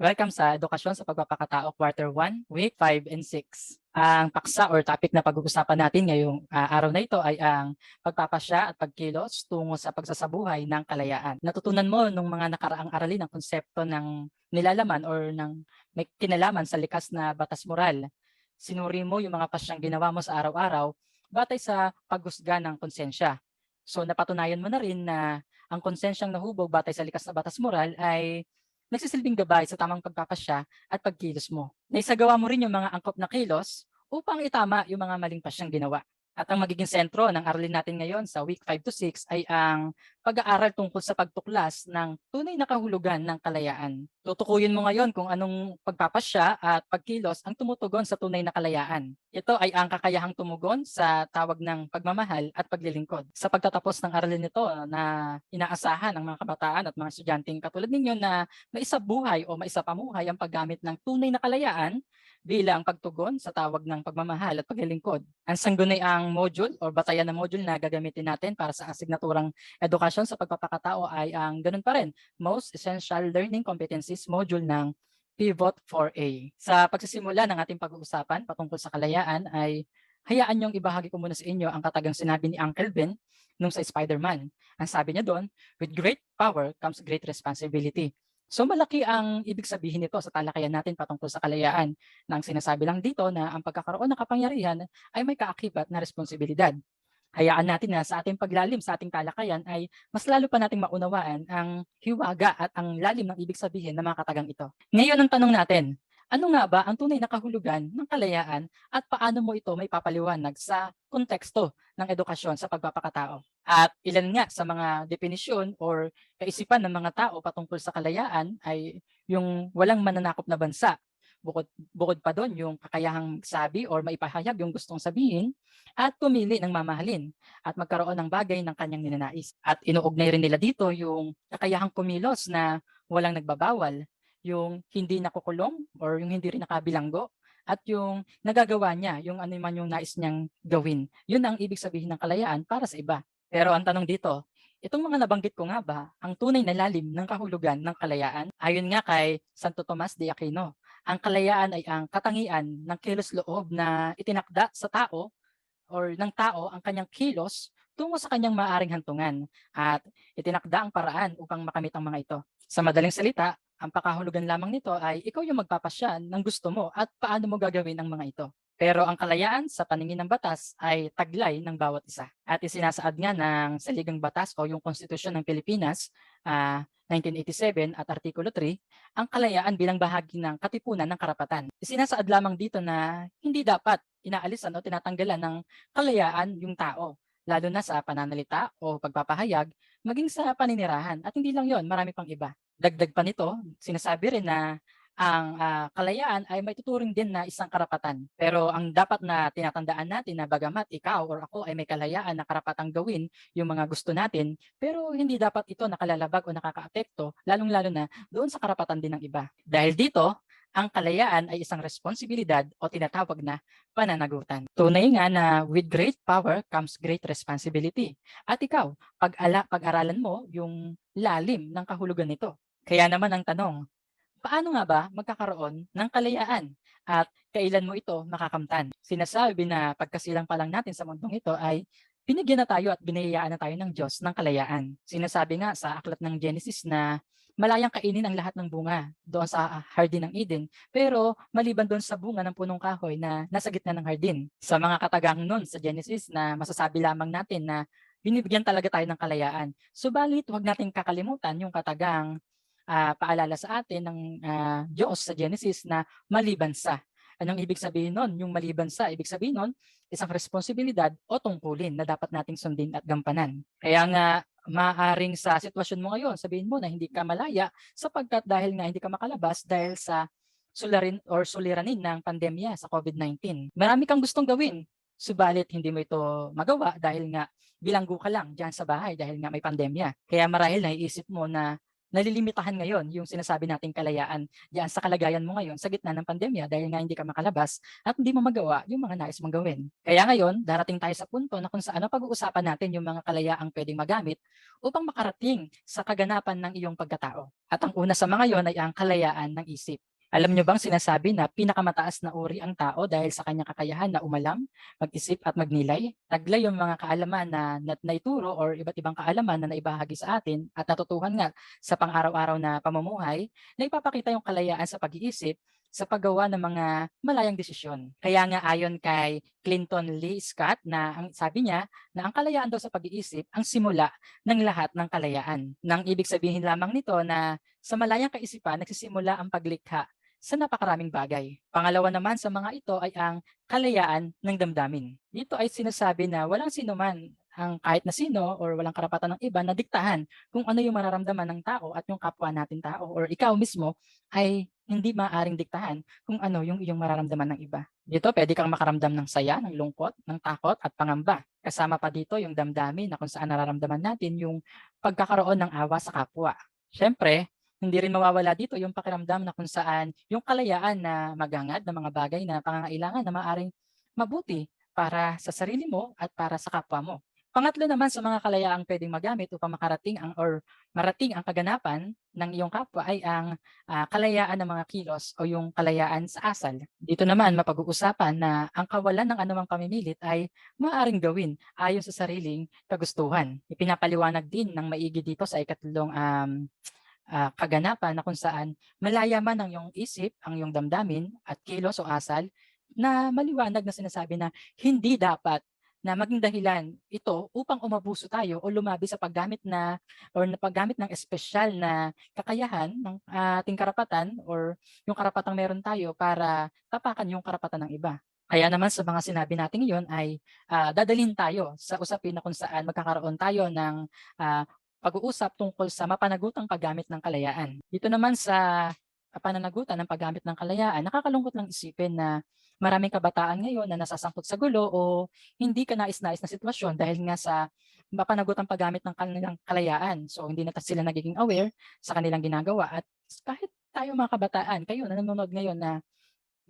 Welcome sa Edukasyon sa Pagpapakatao Quarter 1, Week 5 and 6. Ang paksa or topic na pag-uusapan natin ngayong ah, araw na ito ay ang pagpapasya at pagkilos tungo sa pagsasabuhay ng kalayaan. Natutunan mo nung mga nakaraang aralin ang konsepto ng nilalaman or ng may kinalaman sa likas na batas moral. Sinuri mo yung mga pasyang ginawa mo sa araw-araw batay sa paghusga ng konsensya. So napatunayan mo na rin na ang konsensyang nahubog batay sa likas na batas moral ay nagsisilbing gabay sa tamang pagpapasya at pagkilos mo. Naisagawa mo rin yung mga angkop na kilos upang itama yung mga maling pasyang ginawa. At ang magiging sentro ng aralin natin ngayon sa week 5 to 6 ay ang pag-aaral tungkol sa pagtuklas ng tunay na kahulugan ng kalayaan. Tutukuyin mo ngayon kung anong pagpapasya at pagkilos ang tumutugon sa tunay na kalayaan. Ito ay ang kakayahang tumugon sa tawag ng pagmamahal at paglilingkod. Sa pagtatapos ng aralin nito na inaasahan ng mga kabataan at mga estudyanteng katulad ninyo na maisabuhay o maisapamuhay ang paggamit ng tunay na kalayaan bilang pagtugon sa tawag ng pagmamahal at paglilingkod. Ang sangguniang ang module or batayan na module na gagamitin natin para sa asignaturang edukasyon sa pagpapakatao ay ang ganun pa rin, Most Essential Learning Competencies module ng Pivot 4A. Sa pagsisimula ng ating pag-uusapan patungkol sa kalayaan ay hayaan niyong ibahagi ko muna sa inyo ang katagang sinabi ni Uncle Ben nung sa Spider-Man. Ang sabi niya doon, with great power comes great responsibility. So malaki ang ibig sabihin nito sa talakayan natin patungkol sa kalayaan na ang sinasabi lang dito na ang pagkakaroon ng kapangyarihan ay may kaakibat na responsibilidad. Hayaan natin na sa ating paglalim sa ating talakayan ay mas lalo pa nating maunawaan ang hiwaga at ang lalim ng ibig sabihin ng mga katagang ito. Ngayon ang tanong natin, ano nga ba ang tunay na kahulugan ng kalayaan at paano mo ito may papaliwanag sa konteksto ng edukasyon sa pagpapakatao? At ilan nga sa mga definisyon or kaisipan ng mga tao patungkol sa kalayaan ay yung walang mananakop na bansa. Bukod, bukod pa doon yung kakayahang sabi or maipahayag yung gustong sabihin at pumili ng mamahalin at magkaroon ng bagay ng kanyang ninanais. At inuugnay rin nila dito yung kakayahang kumilos na walang nagbabawal yung hindi nakukulong or yung hindi rin nakabilanggo at yung nagagawa niya, yung ano man yung nais niyang gawin. Yun ang ibig sabihin ng kalayaan para sa iba. Pero ang tanong dito, itong mga nabanggit ko nga ba, ang tunay na lalim ng kahulugan ng kalayaan? Ayon nga kay Santo Tomas de Aquino, ang kalayaan ay ang katangian ng kilos loob na itinakda sa tao or ng tao ang kanyang kilos tungo sa kanyang maaring hantungan at itinakda ang paraan upang makamit ang mga ito. Sa madaling salita, ang pakahulugan lamang nito ay ikaw yung magpapasya ng gusto mo at paano mo gagawin ang mga ito. Pero ang kalayaan sa paningin ng batas ay taglay ng bawat isa. At isinasaad nga ng Saligang Batas o yung Konstitusyon ng Pilipinas ah, 1987 at Artikulo 3, ang kalayaan bilang bahagi ng katipunan ng karapatan. Isinasaad lamang dito na hindi dapat inaalisan o tinatanggalan ng kalayaan yung tao, lalo na sa pananalita o pagpapahayag, maging sa paninirahan. At hindi lang yon, marami pang iba. Dagdag pa nito, sinasabi rin na ang ah, kalayaan ay may tuturing din na isang karapatan. Pero ang dapat na tinatandaan natin na bagamat ikaw or ako ay may kalayaan na karapatang gawin yung mga gusto natin, pero hindi dapat ito nakalalabag o nakakaapekto, lalong-lalo na doon sa karapatan din ng iba. Dahil dito, ang kalayaan ay isang responsibilidad o tinatawag na pananagutan. Tunay nga na with great power comes great responsibility. At ikaw, pag-ala, pag-aralan mo yung lalim ng kahulugan nito. Kaya naman ang tanong, paano nga ba magkakaroon ng kalayaan at kailan mo ito makakamtan? Sinasabi na pagkasilang pa lang natin sa mundong ito ay binigyan na tayo at binayayaan na tayo ng Diyos ng kalayaan. Sinasabi nga sa aklat ng Genesis na malayang kainin ang lahat ng bunga doon sa hardin ng Eden. Pero maliban doon sa bunga ng punong kahoy na nasa gitna ng hardin. Sa mga katagang nun sa Genesis na masasabi lamang natin na binibigyan talaga tayo ng kalayaan. Subalit, huwag nating kakalimutan yung katagang ah, paalala sa atin ng ah, Diyos sa Genesis na maliban sa. Anong ibig sabihin nun? Yung maliban sa, ibig sabihin nun, isang responsibilidad o tungkulin na dapat nating sundin at gampanan. Kaya nga, maaring sa sitwasyon mo ngayon, sabihin mo na hindi ka malaya sapagkat dahil nga hindi ka makalabas dahil sa sularin or suliranin ng pandemya sa COVID-19. Marami kang gustong gawin, subalit hindi mo ito magawa dahil nga bilanggo ka lang dyan sa bahay dahil nga may pandemya. Kaya marahil naiisip mo na nalilimitahan ngayon yung sinasabi nating kalayaan diyan sa kalagayan mo ngayon sa gitna ng pandemya dahil nga hindi ka makalabas at hindi mo magawa yung mga nais mong gawin. Kaya ngayon, darating tayo sa punto na kung saan pag-uusapan natin yung mga kalayaang pwedeng magamit upang makarating sa kaganapan ng iyong pagkatao. At ang una sa mga yon ay ang kalayaan ng isip. Alam nyo bang sinasabi na pinakamataas na uri ang tao dahil sa kanyang kakayahan na umalam, mag-isip at magnilay? Taglay yung mga kaalaman na, na naituro or iba't ibang kaalaman na naibahagi sa atin at natutuhan nga sa pang-araw-araw na pamumuhay na ipapakita yung kalayaan sa pag-iisip sa paggawa ng mga malayang desisyon. Kaya nga ayon kay Clinton Lee Scott na ang sabi niya na ang kalayaan daw sa pag-iisip ang simula ng lahat ng kalayaan. Nang ibig sabihin lamang nito na sa malayang kaisipan nagsisimula ang paglikha sa napakaraming bagay. Pangalawa naman sa mga ito ay ang kalayaan ng damdamin. Dito ay sinasabi na walang sino man ang kahit na sino or walang karapatan ng iba na diktahan kung ano yung mararamdaman ng tao at yung kapwa natin tao or ikaw mismo ay hindi maaring diktahan kung ano yung iyong mararamdaman ng iba. Dito pwede kang makaramdam ng saya, ng lungkot, ng takot at pangamba. Kasama pa dito yung damdamin na kung saan nararamdaman natin yung pagkakaroon ng awa sa kapwa. Siyempre, hindi rin mawawala dito yung pakiramdam na kung saan yung kalayaan na magangad ng mga bagay na pangangailangan na maaring mabuti para sa sarili mo at para sa kapwa mo. Pangatlo naman sa mga kalayaang pwedeng magamit upang makarating ang or marating ang kaganapan ng iyong kapwa ay ang uh, kalayaan ng mga kilos o yung kalayaan sa asal. Dito naman mapag-uusapan na ang kawalan ng anumang pamimilit ay maaaring gawin ayon sa sariling kagustuhan. Ipinapaliwanag din ng maigi dito sa ikatlong um, uh, kaganapan na kung saan malaya man ang iyong isip, ang iyong damdamin at kilos o asal na maliwanag na sinasabi na hindi dapat na maging dahilan ito upang umabuso tayo o lumabi sa paggamit na or na paggamit ng espesyal na kakayahan ng ating karapatan or yung karapatang meron tayo para tapakan yung karapatan ng iba. Kaya naman sa mga sinabi natin iyon ay uh, dadalhin tayo sa usapin na kung saan magkakaroon tayo ng uh, pag-uusap tungkol sa mapanagutang paggamit ng kalayaan. Dito naman sa pananagutan ng paggamit ng kalayaan, nakakalungkot lang isipin na maraming kabataan ngayon na nasasangkot sa gulo o hindi ka nais-nais na sitwasyon dahil nga sa mapanagutang paggamit ng kanilang kalayaan. So hindi na sila nagiging aware sa kanilang ginagawa at kahit tayo mga kabataan, kayo na nanonood ngayon na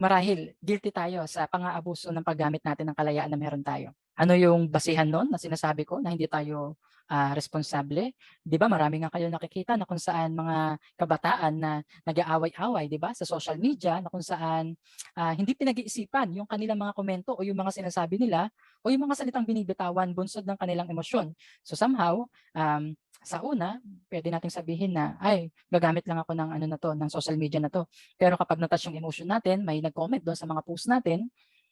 marahil guilty tayo sa pang-aabuso ng paggamit natin ng kalayaan na meron tayo. Ano yung basihan nun na sinasabi ko na hindi tayo uh, responsable. 'Di ba? Marami nga kayo nakikita na kung saan mga kabataan na nag-aaway-away, 'di ba? Sa social media na kung saan uh, hindi pinag-iisipan yung kanilang mga komento o yung mga sinasabi nila o yung mga salitang binibitawan bunsod ng kanilang emosyon. So somehow, um, sa una, pwede nating sabihin na, ay, gagamit lang ako ng ano na to, ng social media na to. Pero kapag natouch yung emotion natin, may nag-comment doon sa mga post natin,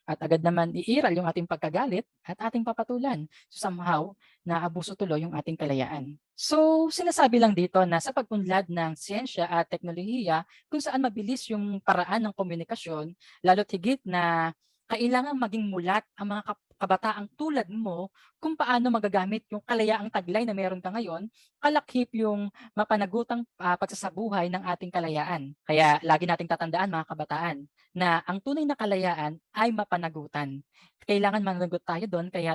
at agad naman iiral yung ating pagkagalit at ating papatulan. So somehow, naabuso tuloy yung ating kalayaan. So sinasabi lang dito na sa pag-unlad ng siyensya at teknolohiya, kung saan mabilis yung paraan ng komunikasyon, lalo't higit na kailangan maging mulat ang mga kabataang tulad mo kung paano magagamit yung kalayaang taglay na meron ka ngayon, kalakip yung mapanagutang uh, pagsasabuhay ng ating kalayaan. Kaya lagi nating tatandaan mga kabataan na ang tunay na kalayaan ay mapanagutan. Kailangan managot tayo doon kaya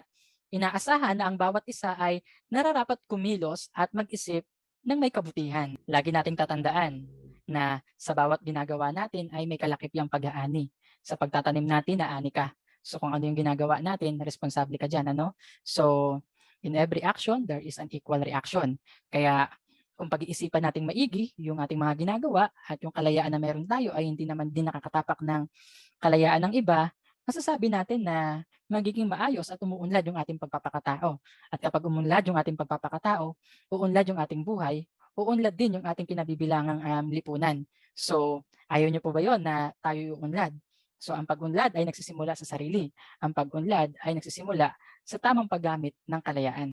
inaasahan na ang bawat isa ay nararapat kumilos at mag-isip ng may kabutihan. Lagi nating tatandaan na sa bawat ginagawa natin ay may kalakip yung pag-aani. Sa pagtatanim natin, naani ka. So kung ano yung ginagawa natin, responsable ka dyan. Ano? So in every action, there is an equal reaction. Kaya kung pag-iisipan nating maigi yung ating mga ginagawa at yung kalayaan na meron tayo ay hindi naman din nakakatapak ng kalayaan ng iba, masasabi natin na magiging maayos at umuunlad yung ating pagpapakatao. At kapag umunlad yung ating pagpapakatao, uunlad yung ating buhay, uunlad din yung ating kinabibilangang um, lipunan. So, ayaw niyo po ba yon na tayo yung? So ang pag-unlad ay nagsisimula sa sarili. Ang pag-unlad ay nagsisimula sa tamang paggamit ng kalayaan.